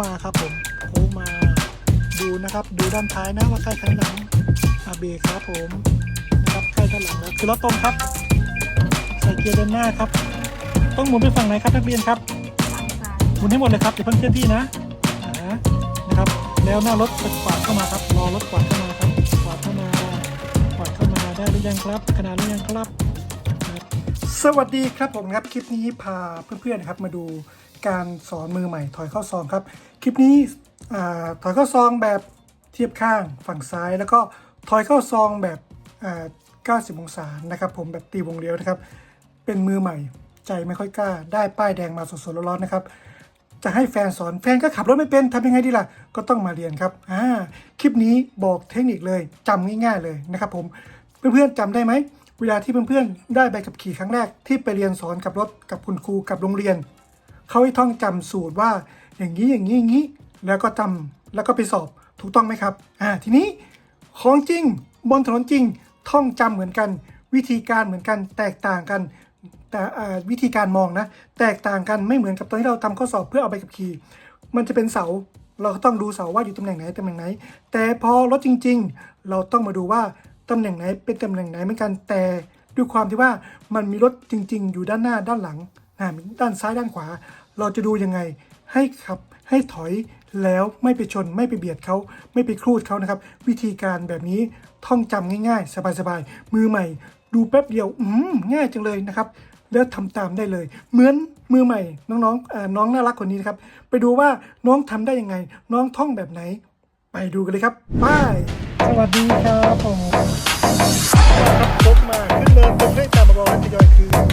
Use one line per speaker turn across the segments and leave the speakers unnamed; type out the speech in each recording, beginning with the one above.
มาครับผมโค้งมา ดูนะครับ ดูด้านท้ายนะว่าใกล้ข้างหลังอาเบรกครับผมนะครับใกล้ด้านหลังแล้วคือรถตรงครับ ใส่เกียร์เดินหน้าครับ ต้องหมุนไปฝั่งไหนครับนักเรียนครับหมุนให้หมดเลยครับอย่าเพิ่งเคลื่อนที่นะนะครับ แล้วหน้ารถจะกวาดเข้ามาครับรอรถกวาดเข้ามาครับกวาดเข้ามากวาดเข้ามาได้หรือยังครับขนาดหรือยังครับ สวัสดีครับผมครับคลิปนี้พาเพื่อนๆนะครับมาดู การสอนมือใหม่ถอยเข้าซองครับ คลิปนี้อถอยเข้าซองแบบเทียบข้างฝั่งซ้าย แล้วก็ถอยเข้าซองแบบ90 องศานะครับ ผมแบบตีวงเลี้ยวนะครับ เป็นมือใหม่ใจไม่ค่อยกล้า ได้ป้ายแดงมาสดๆร้อนๆนะครับ จะให้แฟนสอนแฟนก็ขับรถไม่เป็นทำยังไงดีล่ะ ก็ต้องมาเรียนครับอ่าคลิปนี้บอกเทคนิคเลยจำง่ายๆเลยนะครับ ผมเพื่อนๆจำได้ไหมเวลาที่เพื่อนๆได้ใบขับขี่ครั้งแรกที่ไปเรียนสอนกับรถกับคุณครูกับโรงเรียน เขาให้ท่องจำสูตรว่าอย่างนี้อย่างนี้อย่างนี้แล้วก็จำแล้วก็ไปสอบถูกต้องไหมครับอ่าทีนี้ของจริงบนถนนจริงท่องจำเหมือนกัน วิธีการเหมือนกันแตกต่างกัน แต่อ่าวิธีการมองนะ แตกต่างกันไม่เหมือนกับตอนที่เราทำข้อสอบเพื่อเอาไปขับขี่มันจะเป็นเสาเราก็ต้องดูเสาว่าอยู่ตำแหน่งไหนตำแหน่งไหน แต่พอรถจริง ๆ เราต้องมาดูว่าตำแหน่งไหนเป็นตำแหน่งไหนเหมือนกันแต่ด้วยความที่ว่ามันมีรถจริง ๆ อยู่ด้านหน้าด้านหลัง อ่าด้านซ้ายด้านขวา เราจะดูยังไงให้ขับให้ถอยแล้วไม่ไปชนไม่ไปเบียดเขาไม่ไปครูดเขานะครับ วิธีการแบบนี้ท่องจำง่ายๆ สบายๆ มือใหม่ ดูแป๊บเดียวอืมง่ายจังเลยนะครับ แล้วทำตามได้เลย เหมือนมือใหม่น้องๆน้องน่ารักคนนี้นะครับ ไปดูว่าน้องทำได้ยังไง น้องท่องแบบไหน ไปดูกันเลยครับไปสวัสดีครับผมครับพบมาขึ้นเนินบนให้ตามมาบอกและทยอยคืน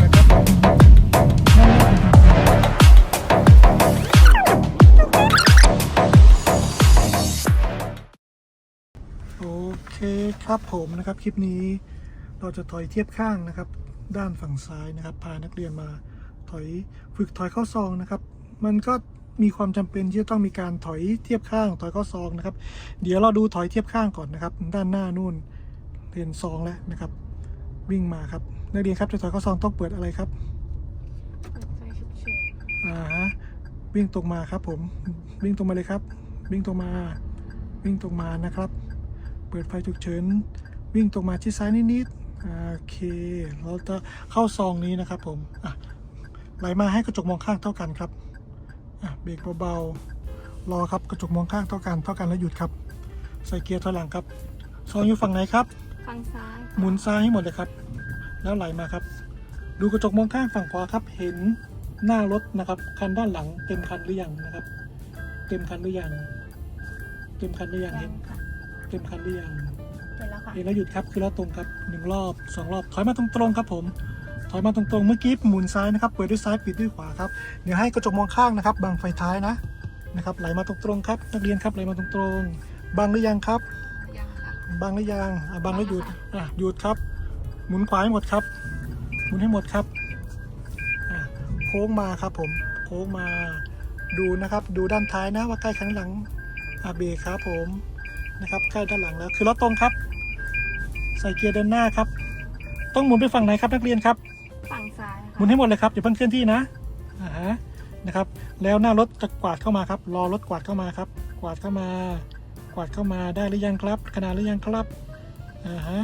ครับผมนะครับคลิปนี้เราจะถอยเทียบข้างนะครับ ด้านฝั่งซ้ายนะครับ พานักเรียนมาถอยฝึกถอยเข้าซองนะครับ มันก็มีความจำเป็นที่จะต้องมีการถอยเทียบข้างถอยเข้าซองนะครับ เดี๋ยวเราดูถอยเทียบข้างก่อนนะครับ ด้านหน้านู่นเรียนซองแล้วนะครับ วิ่งมาครับนักเรียนครับจะถอยเข้าซองต้องเปิดอะไรครับ
เปิดไฟฉุกเฉิน
อ่าฮะวิ่งตรงมาครับผมวิ่งตรงมาเลยครับ วิ่งตรงมา วิ่งตรงมานะครับ เปิดไฟฉุกเฉิน วิ่งตรงมาที่ซ้ายนิดๆอ่าโอเค เราจะเข้าซองนี้นะครับผมอะไหลมาให้กระจกมองข้างเท่ากันครับอะเบรกเบาๆ รอครับกระจกมองข้างเท่ากันเท่ากันแล้วหยุดครับ ใส่เกียร์ถอยหลังครับ ซองอยู่ฝั่งไหนครับ
ฝั่งซ้าย
หมุนซ้ายให้หมดเลยครับ แล้วไหลมาครับ ดูกระจกมองข้างฝั่งขวาครับ เห็นหน้ารถนะครับคันด้านหลังเต็มคันหรือยังนะครับ เต็มคันหรือยังเต็มคันหรือยัง
แร
เห็
ง
น
ค่ะ
เต็มคันหรือยัง
เห็นแล้วค่ะ
เห็นแล้วหยุดครับคือแล้วตรงครับหนึ่งรอบสองรอบถอยมาตรงๆครับผมถอยมาตรงๆเมื่อกี้หมุนซ้ายนะครับเปิดด้วยซ้ายปิดด้วยขวาครับเดี๋ยวให้กระจกมองข้างนะครับบังไฟท้ายนะนะครับไหลมาตรงๆครับนักเรียนครับไหลมาตรงๆบังหรือยังครับ
ยังค่ะ
บังหรือยังอะบังแล้วหยุดอะหยุดครับ หมุนขวาให้หมดครับ หมุนให้หมดครับอะโค้งมาครับผมโค้งมาดูนะครับ ดูด้านท้ายนะว่าใกล้ข้างหลังอะเบรกครับผม นะครับใกล้ด้านหลังแล้วคือรถตรงครับ ใส่เกียร์เดินหน้าครับ ต้องหมุนไปฝั่งไหนครับนักเรียนครับ
ฝั่งซ้าย
หมุนให้หมดเลยครับอย่าเพิ่งเคลื่อนที่นะอ่าฮะนะครับ แล้วหน้ารถจะกวาดเข้ามาครับรอรถกวาดเข้ามาครับ กวาดเข้ามา กวาดเข้ามาได้หรือยังครับขนาดหรือยังครับอ่าฮะ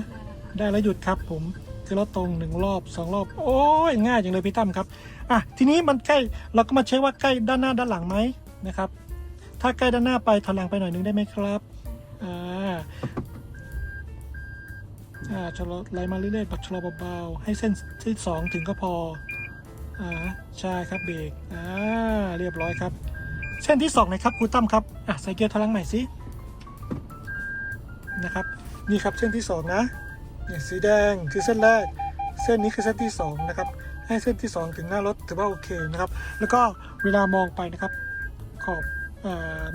ได้แล้วหยุดครับผมคือรถตรงหนึ่งรอบสองรอบ โอ้ยง่ายอย่างเลยพี่ตั้มครับอะทีนี้มันใกล้เราก็มาเช็คว่าใกล้ด้านหน้าด้านหลังไหมนะครับ ถ้าใกล้ด้านหน้าไปถอยหลังไปหน่อยนึงได้ไหมครับ อ่าอ่าชะลอไล่มาเรื่อยๆปักชะลอเบาๆให้เส้นที่สองถึงก็พออ่าใช่ครับเบรกอ่าเรียบร้อยครับ เส้นที่สองนะครับครูตั้มครับอะใส่เกียร์ถังใหม่สินะครับนี่ครับเส้นที่สองนะเนี่ยสีแดงคือเส้นแรก เส้นนี้คือเส้นที่สองนะครับให้เส้นที่สองถึงหน้ารถถือว่าโอเคนะครับ แล้วก็เวลามองไปนะครับขอบ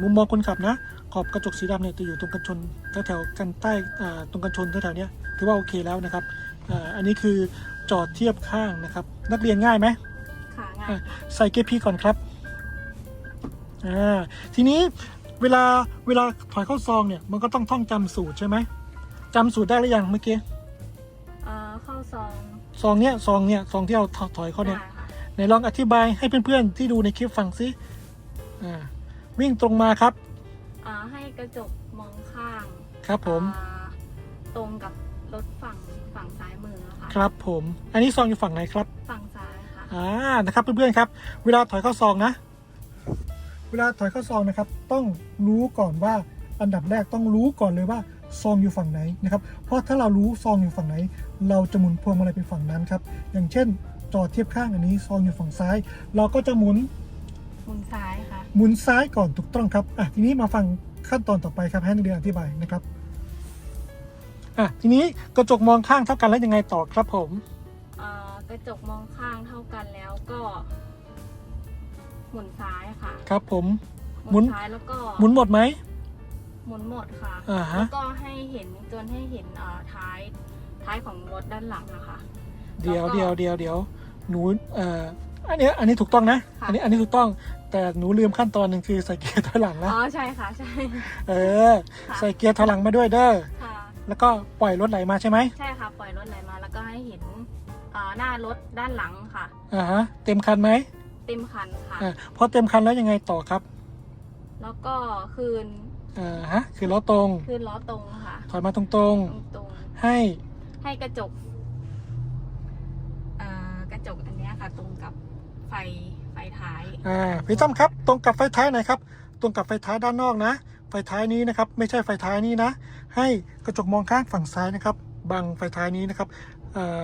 มุมมองคนขับนะ ขอบกระจกสีดำเนี่ยจะอยู่ตรงกันชนแถวๆกันใต้อ่าตรงกันชนแถวๆเนี้ยถือว่าโอเคแล้วนะครับอ่าอันนี้คือจอดเทียบข้างนะครับ นักเรียนง่ายไหม
ค่ะง่าย
อะใส่เกียร์พีก่อนครับอ่าทีนี้เวลาเวลาถอยเข้าซองเนี่ยมันก็ต้องท่องจำสูตรใช่ไหมจำสูตรได้หรือยังเมื่อกี้
เอ่อเข้าซอง
ซองเนี้ยซองเนี้ยซองที่เราถอยเข้าเนี่ย
ได้ค่ะ
ไหนลองอธิบายให้เพื่อนๆที่ดูในคลิปฟังซิอ่าเวิ่งตรงมาครับ
อ่าให้กระจกมองข้าง
ครับผม
อ่าตรงกับรถฝั่งฝั่งซ้ายมือค่ะ
ครับผม อันนี้ซองอยู่ฝั่งไหนครับ
ฝั่งซ้ายค่ะ
อ่า นะครับเพื่อนๆครับ เวลาถอยเข้าซองนะ เวลาถอยเข้าซองนะครับ ต้องรู้ก่อนว่าอันดับแรกต้องรู้ก่อนเลยว่าซองอยู่ฝั่งไหนนะครับ เพราะถ้าเรารู้ซองอยู่ฝั่งไหน เราจะหมุนพวงมาลัยไปฝั่งนั้นครับ อย่างเช่นจอเทียบข้างอันนี้ซองอยู่ฝั่งซ้าย เราก็จะหมุน
หมุนซ้ายค่ะ
หมุนซ้ายก่อนถูกต้องครับอะทีนี้มาฟังขั้นตอนต่อไปครับให้นักเรียนอธิบายนะครับอะทีนี้กระจกมองข้างเท่ากันแล้วยังไงต่อครับผม
อ่ากระจกมองข้างเท่ากันแล้วก็ หมุนซ้ายค่ะ
ครับผม
ห
หมุ
มุ
น
นซ้ายแล้วก็
หมุนหมดไหม
หมุนหมดค่ะ
อ่าฮะ
แล้วก็ให้เห็นจนให้เห็นอ่าท้ายท้ายของรถด้านหลังนะคะ
เดี๋ยว
แล้วก็
เดี๋ยวเดี๋ยวเดี๋ยวหนูเอ่ออันเนี้ยอันนี้ถูกต้องนะ
ค่ะ
อันนี้อันนี้ถูกต้อง แต่หนูลืมขั้นตอนหนึ่งคือใส่เกียร์ถอยหลังนะ
อ๋อใช่ค่ะใช่
เออ
ค่ะ
ใส่เกียร์ถอยหลังมาด้วยเด้อ
ค่ะ
แล้วก็ปล่อยรถไหลมาใช่ไหม
ใช่ค่ะ ปล่อยรถไหลมาแล้วก็ให้เห็นอ่าหน้ารถด้านหลังค่ะ
อ่าฮะเต็มคันไหม
เต็มคันค่ะ
อ่าพอเต็มคันแล้วยังไงต่อครับ
แล้วก็คืน
อ่าฮะคือล้อตรง
คืนล้อตรงค่ะ
ถอยมาตรง
ตรงตรง
ๆให้
ๆให้กระจกอ่ากระจกอันเนี้ยค่ะ ตรงกับไฟไฟท้าย
อ่าพี่ต้อมครับ ตรงกับไฟท้ายไหนครับ ตรงกับไฟท้ายด้านนอกนะ ไฟท้ายนี้นะครับ ไม่ใช่ไฟท้ายนี้นะ ให้กระจกมองข้างฝั่งซ้ายนะครับ บังไฟท้ายนี้นะครับอ่อ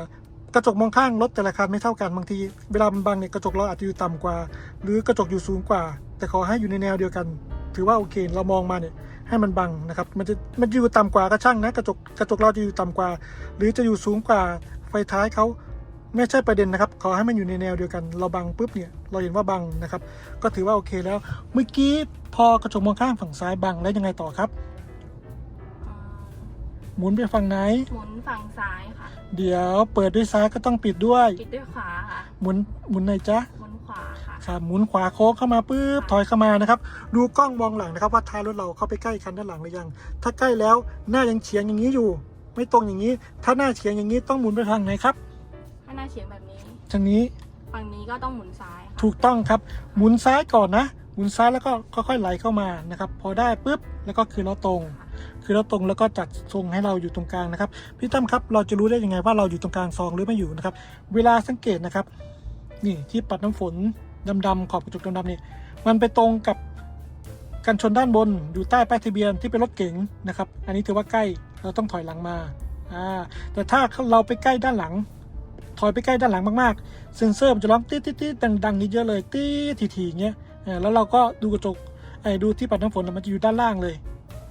กระจกมองข้างรถแต่ละคันไม่เท่ากันบางที เวลามันบังเนี่ยกระจกเราอาจจะอยู่ต่ำกว่า หรือกระจกอยู่สูงกว่า แต่ขอให้อยู่ในแนวเดียวกัน ถือว่าโอเค เรามองมาเนี่ยให้มันบังนะครับ มันจะมันอยู่ต่ำกว่าก็ช่างนะ กระจกกระจกเราจะอยู่ต่ำกว่า หรือจะอยู่สูงกว่าไฟท้ายเขา ไม่ใช่ประเด็นนะครับ ขอให้มันอยู่ในแนวเดียวกัน เราบังปุ๊บเนี่ย เราเห็นว่าบังนะครับ ก็ถือว่าโอเคแล้ว เมื่อกี้พอกระจกมองข้างฝั่งซ้ายบังแล้วยังไงต่อครับ
อ่า
หมุนไปฝั่งไหน
หมุนฝั่งซ้ายค่ะ
เดี๋ยวเปิดด้วยซ้ายก็ต้องปิดด้วย
ปิดด้วยขวาค่ะ
หมุนหมุนไหนจ๊ะ
หมุนขวาค่ะ
ครับหมุนขวาโค้งเข้ามาปุ๊บถอยเข้ามานะครับ ดูกล้องมองหลังนะครับว่าท้ายรถเราเข้าไปใกล้คันด้านหลังหรือยัง ถ้าใกล้แล้วหน้ายังเฉียงอย่างนี้อยู่ ไม่ตรงอย่างนี้ ถ้าหน้าเฉียงอย่างนี้ต้องหมุนไปทางไหนครับ
ถ้าหน้าเฉียงแบบนี้
ทางนี้
ฝั่งนี้ก็ต้องหมุนซ้ายค่ะ
ถูกต้องครับ หมุนซ้ายก่อนนะ หมุนซ้ายแล้วก็ค่อยๆไหลเข้ามานะครับ พอได้ปุ๊บแล้วก็คือล้อตรง คือล้อตรงแล้วก็จัดทรงให้เราอยู่ตรงกลางนะครับ พี่ตั้มครับ เราจะรู้ได้ยังไงว่าเราอยู่ตรงกลางซองหรือไม่อยู่นะครับ เวลาสังเกตนะครับ นี่ที่ปัดน้ำฝนดำๆขอบกระจกดำๆนี่มันไปตรงกับกันชนด้านบนอยู่ใต้ป้ายทะเบียนที่เป็นรถเก๋งนะครับ อันนี้ถือว่าใกล้เราต้องถอยหลังมาอ่าแต่ถ้าเราไปใกล้ด้านหลัง ถอยไปใกล้ด้านหลังมากๆ เซ็นเซอร์มันจะร้องตี๊ดตี๊ดตี๊ดดังๆนี้เยอะเลยตี๊ดทีๆอย่างเงี้ยแล้วเราก็ดูกระจกไอ้ดูที่ปัดน้ำฝนมันจะอยู่ด้านล่างเลย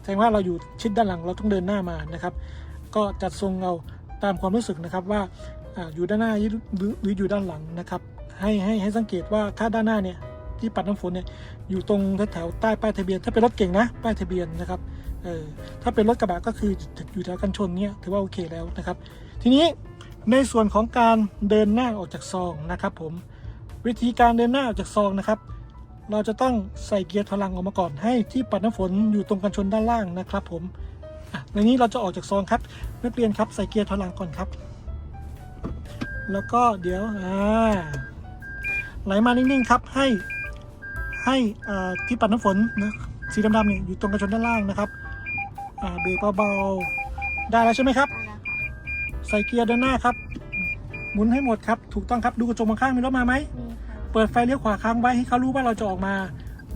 แสดงว่าเราอยู่ชิดด้านหลังเราต้องเดินหน้ามานะครับ ก็จัดทรงเอาตามความรู้สึกนะครับว่าอยู่ด้านหน้าหรืออยู่ด้านหลังนะครับ ให้ให้ให้สังเกตว่าถ้าด้านหน้าเนี่ยที่ปัดน้ำฝนเนี่ยอยู่ตรงแถวใต้ป้ายทะเบียน ถ้าเป็นรถเก่งนะป้ายทะเบียนนะครับเออถ้าเป็นรถกระบะก็คืออยู่แถวกันชนเนี่ยถือว่าโอเคแล้วนะครับ ทีนี้ ในส่วนของการเดินหน้าออกจากซองนะครับผมวิธีการเดินหน้าออกจากซองนะครับ เราจะต้องใส่เกียร์ถอยหลังออกมาก่อนให้ที่ปัดน้ำฝนอยู่ตรงกันชนด้านล่างนะครับ ผมในนี้เราจะออกจากซองครับนักเรียนครับใส่เกียร์ถอยหลังก่อนครับ แล้วก็เดี๋ยวอ่าไหลมานิ่งๆครับให้ให้ที่ปัดน้ำฝนนะสีดำๆเนี่ยอยู่ตรงกันชนด้านล่างนะครับเบรกเบาๆได้แล้วใช่ไหมครับ ส่เกียร์เดินหน้าครับ หมุนให้หมดครับ ถูกต้องครับ ดูกระจกมองข้างมีรถมาไหม
นี่ค่ะ
เปิดไฟเลี้ยวขวาค้างไว้ให้เขารู้ว่าเราจะออกมา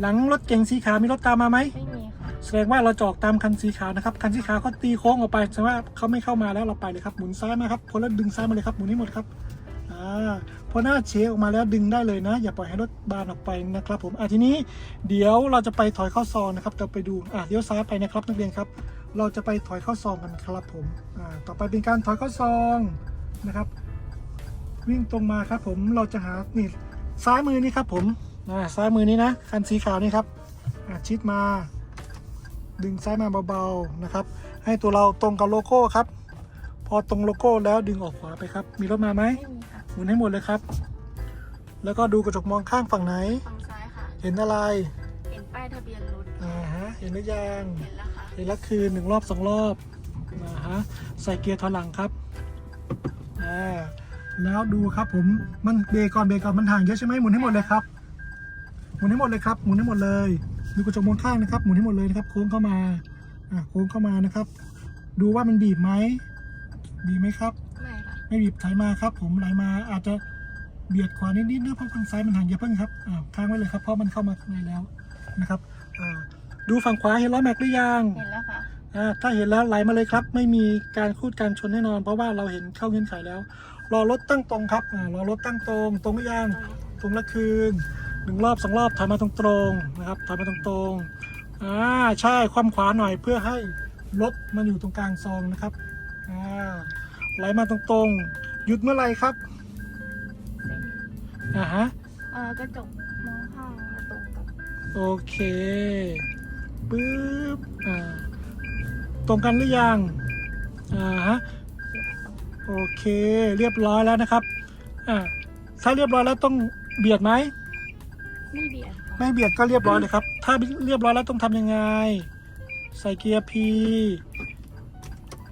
หลังรถเก๋งสีขาวมีรถตามมาไหม
ไม่มีค่ะ
แสดงว่าเราจะออกตามคันสีขาวนะครับ คันสีขาวเขาตีโค้งออกไปแสดงว่าเขาไม่เข้ามาแล้วเราไปเลยครับ หมุนซ้ายมาครับพอแล้วดึงซ้ายมาเลยครับ หมุนให้หมดครับ อ่า พอหน้าเชออกมาแล้วดึงได้เลยนะ อย่าปล่อยให้รถบานออกไปนะครับผม อะทีนี้เดี๋ยวเราจะไปถอยเข้าซองนะครับ เราไปดู อะเลี้ยวซ้ายไปนะครับนักเรียนครับ เราจะไปถอยเข้าซองกันครับผมอ่าต่อไปเป็นการถอยเข้าซองนะครับ วิ่งตรงมาครับผมเราจะหานี่ซ้ายมือนี่ครับผมอ่าซ้ายมือนี้นะคันสีขาวนี่ครับอ่าชิดมา ดึงซ้ายมาเบาๆนะครับ ให้ตัวเราตรงกับโลโก้ครับ พอตรงโลโก้แล้วดึงออกขวาไปครับ มีรถมาไหม
ไม่มีค่ะ
หมุนให้หมดเลยครับ แล้วก็ดูกระจกมองข้างฝั่งไหน
ฝั่งซ้ายค่ะ
เห็นอะไร
เห็นป้ายทะเบียนรถ
อ่าฮะเห็นหรือยัง
เห็นแล้ว ค่ะ
เห็นแล้วคือหนึ่งรอบสองรอบอ่าฮะใส่เกียร์ถอยหลังครับอ่าแล้วดูครับผมมันเบรกก่อนเบรกก่อนมันห่างเยอะใช่ไหมหมุนให้หมดเลยครับ หมุนให้หมดเลยครับหมุนให้หมดเลยดูกระจกมองข้างนะครับหมุนให้หมดเลยนะครับโค้งเข้ามาอ่าโค้งเข้ามานะครับ ดูว่ามันบีบไหมบีบไหมครับ
ไม่ค่ะ
ไม่บีบถอยมาครับ ผมไหลมาอาจจะเบียดขวานิดๆนะเพราะข้างซ้ายมันห่างอย่าเพิ่งครับอ่าค้างไว้เลยครับเพราะมันเข้ามาข้างในแล้วนะครับอ่า ดูฝั่งขวาเห็นล้อแม็กหรือยัง
เห็นแล้วค่ะ
อ่าถ้าเห็นแล้วไหลมาเลยครับ ไม่มีการคูดการชนแน่นอน เพราะว่าเราเห็นเข้าเงื่อนไขแล้ว รอรถตั้งตรงครับอ่ารอรถตั้งตรง ตรงหรือยังตรงละคืนหนึ่งรอบสองรอบถอยมาตรงตรงๆนะครับถอยมาตรงตรงๆอ่าใช่ความขวาหน่อยเพื่อให้รถมันอยู่ตรงกลางซองนะครับอ่าไหลมาตรงตรงๆหยุดเมื่อไหร่ครับ
เส้น
อ่าฮะ
เอ่อกระจกมองข้างมาตรงกับ
โอเค ปึ๊บอ่าตรงกันหรือยังอ่าฮะ
เสียตรง
โอเคเรียบร้อยแล้วนะครับอ่าถ้าเรียบร้อยแล้วต้องเบียดไหม
ไม่เบียดค่ะ
ไม่เบียดก็เรียบร้อยเลยครับ ถ้าเรียบร้อยแล้วต้องทำยังไง ใส่เกียร์ P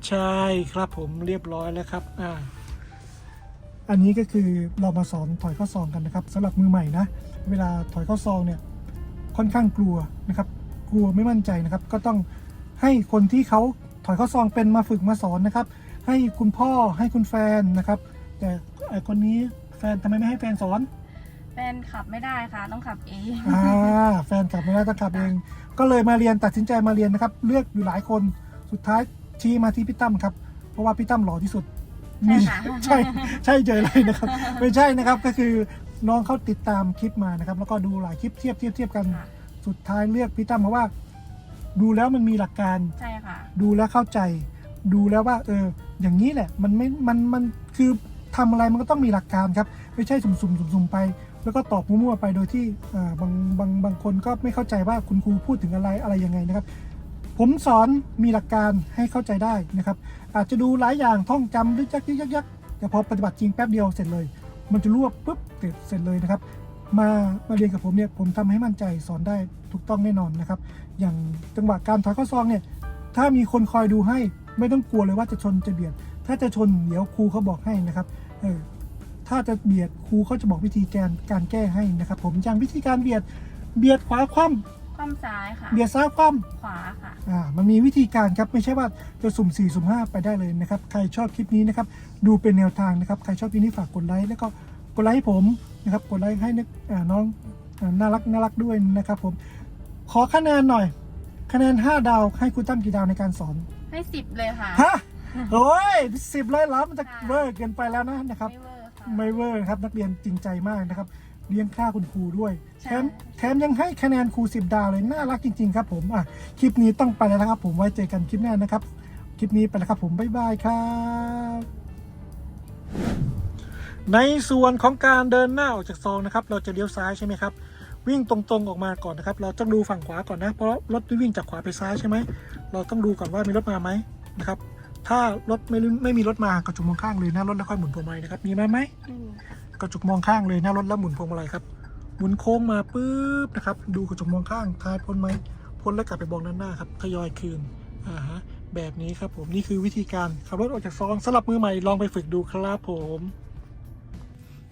ใช่ครับผมเรียบร้อยแล้วครับอ่าอันนี้ก็คือเรามาสอนถอยข้อซองกันนะครับสำหรับมือใหม่นะ เวลาถอยข้อซองเนี่ยค่อนข้างกลัวนะครับ กลัวไม่มั่นใจนะครับ ก็ต้องให้คนที่เขาถอยข้อซองเป็นมาฝึกมาสอนนะครับ ให้คุณพ่อให้คุณแฟนนะครับ แต่ไอคนนี้แฟนทำไมไม่ให้แฟนสอน
แฟนขับไม่ได้ค่ะต้องขับเอง
อ่าแฟนขับไม่ได้ต้องขับเอง ก็เลยมาเรียนตัดสินใจมาเรียนนะครับ เลือกอยู่หลายคนสุดท้ายชี้มาที่พี่ตั้มครับ เพราะว่าพี่ตั้มหล่อที่สุด
ใช่ค่ะ
ใช่ใช่เจอเลยนะครับ ไม่ใช่นะครับก็คือน้องเขาติดตามคลิปมานะครับ แล้วก็ดูหลายคลิปเทียบเทียบเทียบกัน
ค่ะ
สุดท้ายเลือกพี่ตั้มเพราะว่า ดูแล้วมันมีหลักการ
ใช่ค่ะ
ดูแล้วเข้าใจ ดูแล้วว่า เออ อย่างนี้แหละ มันไม่มันมันคือทำอะไรมันก็ต้องมีหลักการครับ ไม่ใช่สุ่มๆสุ่มๆไป แล้วก็ตอบมั่วๆไปโดยที่อ่าบางบางบางคนก็ไม่เข้าใจว่าคุณครูพูดถึงอะไรอะไรยังไงนะครับ ผมสอนมีหลักการให้เข้าใจได้นะครับ อาจจะดูหลายอย่างท่องจำหรือยักยักยักยักแต่พอปฏิบัติจริงแป๊บเดียวเสร็จเลย มันจะรวบปุ๊บเสร็จเสร็จเลยนะครับ มามาเรียนกับผมเนี่ยผมทำให้มั่นใจสอนได้ถูกต้องแน่นอนนะครับ อย่างจังหวะการถอยข้อซองเนี่ยถ้ามีคนคอยดูให้ไม่ต้องกลัวเลยว่าจะชนจะเบียด ถ้าจะชนเดี๋ยวครูเขาบอกให้นะครับเออถ้าจะเบียดครูเขาจะบอกวิธีการการแก้ให้นะครับ ผมอย่างวิธีการเบียดเบียดขวาคว่
คว่ำซ้ายค่ะำ
เบียดซ้ายคว่
ขวาค่ะำ
อ่ามันมีวิธีการครับไม่ใช่ว่าจะสุ่ม4สุ่ม5ไปได้เลยนะครับ ใครชอบคลิปนี้นะครับดูเป็นแนวทางนะครับ ใครชอบคลิปนี้ฝากกดไลค์แล้วก็ กดไลค์ให้ผมนะครับกดไลค์ให้นึกอ่าน้องอ่าน่ารักน่ารักด้วยนะครับผมขอคะแนนหน่อย คะแนน 5 ดาวให้คุณตั้มกี่ดาวในการสอน
ให้สิบเลยค่ะ
ฮะโอ้ยสิบเลยเหรอมันจะ
ค่ะ
เวอร์เกินไปแล้วนะนะครับ
ไม่เวอร์ค่ะ
ไม่เวอร์นะครับนักเรียนจริงใจมากนะครับเลี้ยงค่าคุณครูด้วย
ใช่
แถมแถมยังให้คะแนนครูสิบดาวเลยน่ารักจริง ๆ ครับผมอะคลิปนี้ต้องไปแล้วนะครับ ผมไว้เจอกันคลิปหน้านะครับ คลิปนี้ไปแล้วครับผมบ๊ายบายครับ ในส่วนของการเดินหน้าออกจากซองนะครับ เราจะเลี้ยวซ้ายใช่ไหมครับ วิ่งตรงๆออกมาก่อนนะครับ เราต้องดูฝั่งขวาก่อนนะเพราะรถวิ่งจากขวาไปซ้ายใช่ไหมเราต้องดูก่อนว่ามีรถมาไหมนะครับ ถ้ารถไม่ไม่มีรถมากระจกมองข้างเลยหน้ารถแล้วค่อยหมุนพวงมาลัยนะครับมีมาไหม
ไม่มีค่ะ
กระจกมองข้างเลยหน้ารถแล้วหมุนพวงมาลัยครับหมุนโค้งมาปุ๊บนะครับ ดูกระจกมองข้างท้ายพ้นไหมพ้นแล้วกลับไปมองด้านหน้าครับทยอยคืนอ่าฮะแบบนี้ครับผมนี่คือวิธีการขับรถออกจากซองสำหรับมือใหม่ลองไปฝึกดูครับผม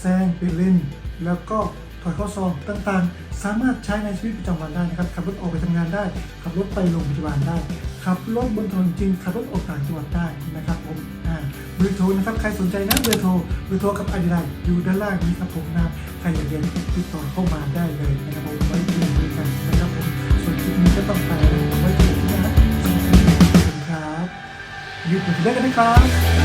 แซงเป็นเลนแล้วก็ถอยข้าซองต่างๆ สามารถใช้ในชีวิตประจำวันได้นะครับ ขับรถออกไปทำงานได้ ขับรถไปโรงพยาบาลได้ ขับรถบนถนนจริง ขับรถออกต่างจังหวัดได้นะครับผมอ่าเบอร์โทรนะครับ ใครสนใจนะเบอร์โทร เบอร์โทรกับอะไรได้อยู่ด้านล่างนี้ครับผมนะใครอยากเรียนติดต่อเข้ามาได้เลยนะครับผมไว้คุยกันนะครับผม ส่วนคลิปนี้ก็ต้องไปไว้เจอกันนะสวัสดีครับยุดหยุดได้กันนะครับ